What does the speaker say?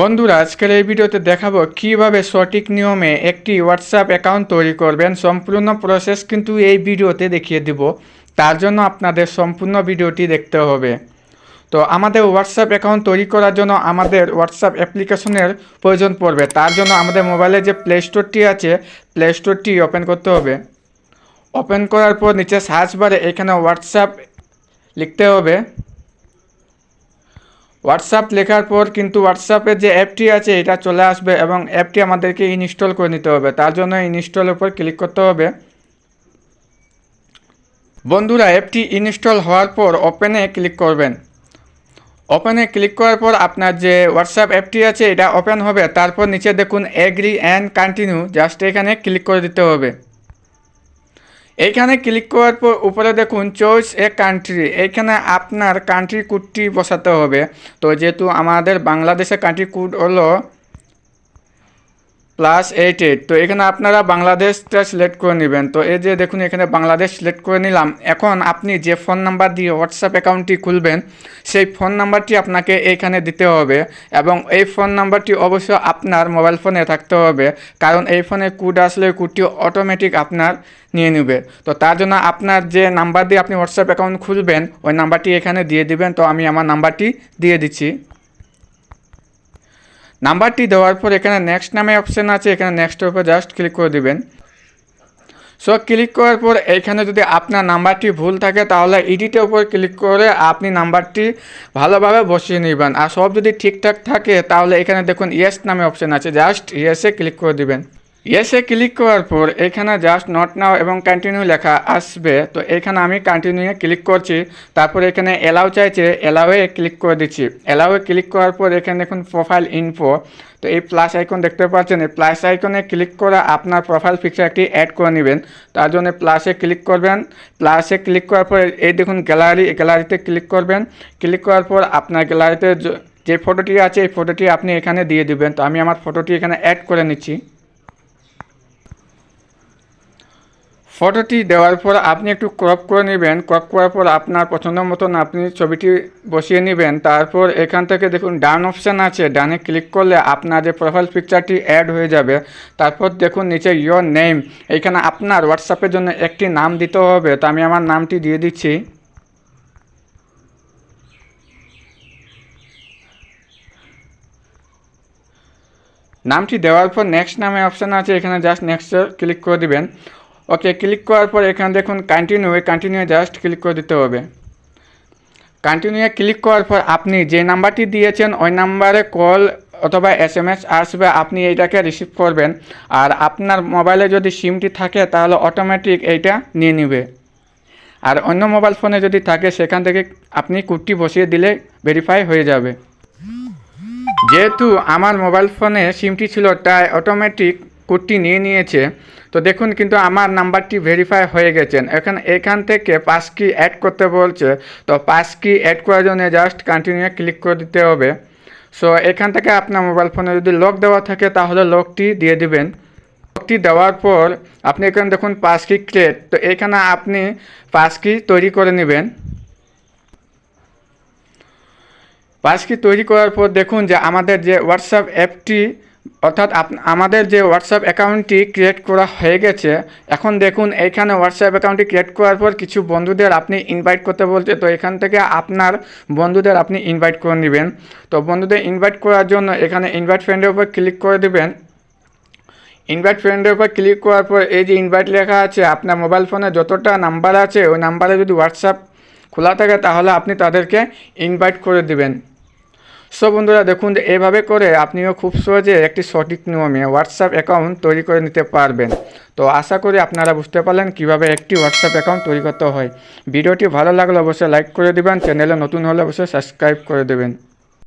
বন্ধুরা, আজকের এই ভিডিওতে দেখাবো কীভাবে সঠিক নিয়মে একটি হোয়াটসঅ্যাপ অ্যাকাউন্ট তৈরি করবেন। সম্পূর্ণ প্রসেস কিন্তু এই ভিডিওতে দেখিয়ে দিব। তার জন্য আপনাদের সম্পূর্ণ ভিডিওটি দেখতে হবে। তো আমাদের হোয়াটসঅ্যাপ অ্যাকাউন্ট তৈরি করার জন্য আমাদের হোয়াটসঅ্যাপ অ্যাপ্লিকেশনের প্রয়োজন পড়বে। তার জন্য আমাদের মোবাইলে যে প্লে স্টোরটি আছে প্লে স্টোরটি ওপেন করতে হবে। ওপেন করার পর নিচে সার্চ বারে এখানে হোয়াটসঅ্যাপ লিখতে হবে। হোয়াটসঅ্যাপ লেখার পর কিন্তু হোয়াটসঅ্যাপের যে অ্যাপটি আছে, এটা চলে আসবে এবং অ্যাপটি আমাদেরকে ইনস্টল করে নিতে হবে। তার জন্য ইনস্টলের উপর ক্লিক করতে হবে। বন্ধুরা অ্যাপটি ইনস্টল হওয়ার পর ওপেনে ক্লিক করবেন। ওপেনে ক্লিক করার পর আপনার যে হোয়াটসঅ্যাপ অ্যাপটি আছে, এটা ওপেন হবে। তারপর নিচে দেখুন এগ্রি অ্যান্ড কন্টিনিউ জাস্ট এখানে ক্লিক করে দিতে হবে। এইখানে ক্লিক করার পর উপরে দেখুন চয়েস এ কান্ট্রি এইখানে আপনার কান্ট্রি কোডটি বসাতে হবে। তো যেহেতু আমাদের বাংলাদেশে কান্ট্রি কোড হলো প্লাস এইট এইট তো এখানে আপনারা বাংলাদেশটা সিলেক্ট করে নেবেন। তো এই যে দেখুন, এখানে বাংলাদেশ সিলেক্ট করে নিলাম। এখন আপনি যে ফোন নাম্বার দিয়ে হোয়াটসঅ্যাপ অ্যাকাউন্টটি খুলবেন, সেই ফোন নাম্বারটি আপনাকে এইখানে দিতে হবে এবং এই ফোন নাম্বারটি অবশ্য আপনার মোবাইল ফোনে থাকতে হবে, কারণ এই ফোনে কোড আসলে কোডটি অটোমেটিক আপনার নিয়ে নেবে। তো তার জন্য আপনার যে নাম্বার দিয়ে আপনি হোয়াটসঅ্যাপ অ্যাকাউন্ট খুলবেন, ওই নাম্বারটি এখানে দিয়ে দিবেন। তো আমি আমার নাম্বারটি দিয়ে দিচ্ছি। নাম্বারটি দেওয়ার পর এখানে নেক্সট নামে অপশান আছে, এখানে নেক্সটের উপর জাস্ট ক্লিক করে দিবেন। সো ক্লিক করার পর এখানে যদি আপনার নাম্বারটি ভুল থাকে, তাহলে এডিটের উপর ক্লিক করে আপনি নাম্বারটি ভালোভাবে বসিয়ে নেবেন। আর সব যদি ঠিকঠাক থাকে, তাহলে এখানে দেখুন ইয়েস নামে অপশান আছে জাস্ট ইয়েসে ক্লিক করে দিবেন। ইয়েসে ক্লিক করার পর এখানে জাস্ট নট নাও এবং কন্টিনিউ লেখা আসবে। তো এখানে আমি কন্টিনিউয়ে ক্লিক করছি। তারপর এখানে এলাও চাইছে এলাওয়ে ক্লিক করে দিচ্ছি। এলাওয়ে ক্লিক করার পর এখানে দেখুন প্রোফাইল ইনফো তো এই প্লাস আইকন দেখতে পাচ্ছেন, এই প্লাস আইকনে ক্লিক করে আপনার প্রোফাইল পিকচারটি অ্যাড করে নেবেন। তার জন্য প্লাসে ক্লিক করবেন। প্লাসে ক্লিক করার পর এই দেখুন গ্যালারি গ্যালারিতে ক্লিক করবেন। ক্লিক করার পর আপনার গ্যালারিতে যে ফটোটি আছে, এই ফটোটি আপনি এখানে দিয়ে দিবেন। তো আমি আমার ফটোটি এখানে অ্যাড করে নিচ্ছি। ফটোটি দেওয়ার পর আপনি একটু ক্রপ করে নেবেন। ক্রপ করার পর আপনার পছন্দ মতন আপনি ছবিটি বসিয়ে নেবেন। তারপর এখান থেকে দেখুন, ডান অপশান আছে। ডানে ক্লিক করলে আপনার যে প্রোফাইল পিকচারটি অ্যাড হয়ে যাবে। তারপর দেখুন, নিচে ইয়োর নেম এইখানে আপনার হোয়াটসঅ্যাপের জন্য একটি নাম দিতে হবে। তো আমি আমার নামটি দিয়ে দিচ্ছি। নামটি দেওয়ার পর নেক্সট নামে অপশান আছে। এখানে জাস্ট নেক্সট ক্লিক করে দিবেন। ওকে ক্লিক করার পর এখানে দেখুন কন্টিনিউ কন্টিনিউ জাস্ট ক্লিক করে দিতে হবে। কন্টিনিউয়ে ক্লিক করার পর আপনি যে নাম্বারটি দিয়েছেন, ওই নাম্বারে কল অথবা এস এম এস আসবে, আপনি এইটাকে রিসিভ করবেন। আর আপনার মোবাইলে যদি সিমটি থাকে, তাহলে অটোমেটিক এইটা নিয়ে নেবে। আর অন্য মোবাইল ফোনে যদি থাকে, সেখান থেকে আপনি কুটটি বসিয়ে দিলে ভেরিফাই হয়ে যাবে। যেহেতু আমার মোবাইল ফোনে সিমটি ছিল, তাই অটোমেটিক কোডটি নিয়ে নিয়েছে। তো দেখুন কিন্তু আমার নাম্বারটি ভেরিফাই হয়ে গেছেন এখন এখান থেকে পাস কি অ্যাড করতে বলছে। তো পাস কি অ্যাড করার জন্য জাস্ট কন্টিনিউ ক্লিক করে দিতে হবে। সো এখান থেকে আপনার মোবাইল ফোনে যদি লক দেওয়া থাকে, তাহলে লকটি দিয়ে দিবেন। লকটি দেওয়ার পর আপনি এখানে দেখুন পাস কি ক্রিয়েট তো এখানে আপনি পাস কি তৈরি করে নেবেন। পাস কি তৈরি করার পর দেখুন যে আমাদের যে হোয়াটসঅ্যাপ অ্যাপটি অর্থাৎ আমাদের যে হোয়াটসঅ্যাপ অ্যাকাউন্টটি ক্রিয়েট করা হয়ে গেছে, এখন দেখুন এইখানে হোয়াটসঅ্যাপ অ্যাকাউন্টটি ক্রিয়েট করার পর কিছু বন্ধুদের আপনি ইনভাইট করতে বলছে, তো এখান থেকে আপনার বন্ধুদের আপনি ইনভাইট করে নেবেন। তো বন্ধুদের ইনভাইট করার জন্য এখানে ইনভাইট ফ্রেন্ডের উপর ক্লিক করে দেবেন। ইনভাইট ফ্রেন্ডের উপর ক্লিক করার পর এই যে ইনভাইট লেখা আছে, আপনার মোবাইল ফোনে যতটা নাম্বার আছে, ওই নাম্বারে যদি হোয়াটসঅ্যাপ খোলা থাকে, তাহলে আপনি তাদেরকে ইনভাইট করে দেবেন। সো বন্ধুরা, দেখুন, এভাবে করে আপনিও খুব সহজে একটি সঠিক নিয়মে হোয়াটসঅ্যাপ অ্যাকাউন্ট তৈরি করে নিতে পারবেন। তো আশা করি আপনারা বুঝতে পারলেন কীভাবে একটি হোয়াটসঅ্যাপ অ্যাকাউন্ট তৈরি করতে হয়। ভিডিওটি ভালো লাগলে অবশ্যই লাইক করে দেবেন, চ্যানেলে নতুন হলে অবশ্যই সাবস্ক্রাইব করে দেবেন।